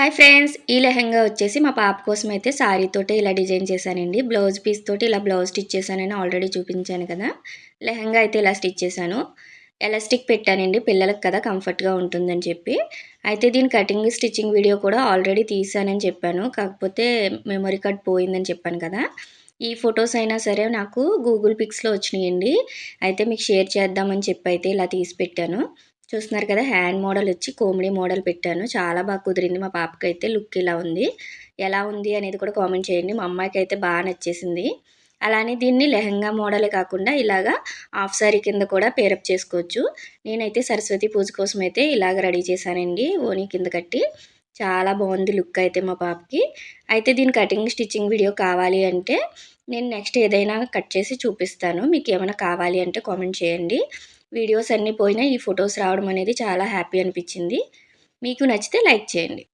Hi friends ఈ లెహెంగా వచ్చేసి మా పాప కోసం అయితే శారీ తోటి ఇలా డిజైన్ చేశానండి. బ్లౌజ్ పీస్ తోటి ఇలా బ్లౌజ్ స్టిచ్ చేశానని ఆల్రెడీ చూపించాను కదా. లెహంగా అయితే ఇలా స్టిచ్ చేశాను. ఎలాస్టిక్ పెట్టానండి పిల్లలకు కదా కంఫర్ట్గా ఉంటుందని చెప్పి. అయితే దీని కటింగ్ స్టిచ్చింగ్ వీడియో కూడా ఆల్రెడీ తీసానని చెప్పాను. కాకపోతే మెమరీ కార్డ్ పోయిందని చెప్పాను కదా. ఈ ఫొటోస్ అయినా సరే నాకు గూగుల్ పిక్స్లో వచ్చినాయండి. అయితే మీకు షేర్ చేద్దామని చెప్పి అయితే ఇలా తీసి పెట్టాను. చూస్తున్నారు కదా హ్యాండ్ మోడల్ వచ్చి కోమిడీ మోడల్ పెట్టాను. చాలా బాగా కుదిరింది మా పాపకి అయితే లుక్ ఇలా ఉంది. ఎలా ఉంది అనేది కూడా కామెంట్ చేయండి. మా అమ్మాయికి అయితే బాగా నచ్చేసింది. అలానే దీన్ని లెహంగా మోడలే కాకుండా ఇలాగా హాఫ్ సారీ కింద కూడా పేరప్ చేసుకోవచ్చు. నేనైతే సరస్వతి పూజ కోసం అయితే ఇలాగ రెడీ చేశానండి ఓనీ కింద కట్టి. చాలా బాగుంది లుక్ అయితే మా పాపకి. అయితే దీని కటింగ్ స్టిచ్చింగ్ వీడియో కావాలి అంటే నేను నెక్స్ట్ ఏదైనా కట్ చేసి చూపిస్తాను. మీకు ఏమైనా కావాలి అంటే కామెంట్ చేయండి. వీడియోస్ అన్నీ పోయినా ఈ ఫొటోస్ రావడం అనేది చాలా హ్యాపీ అనిపించింది. మీకు నచ్చితే లైక్ చేయండి.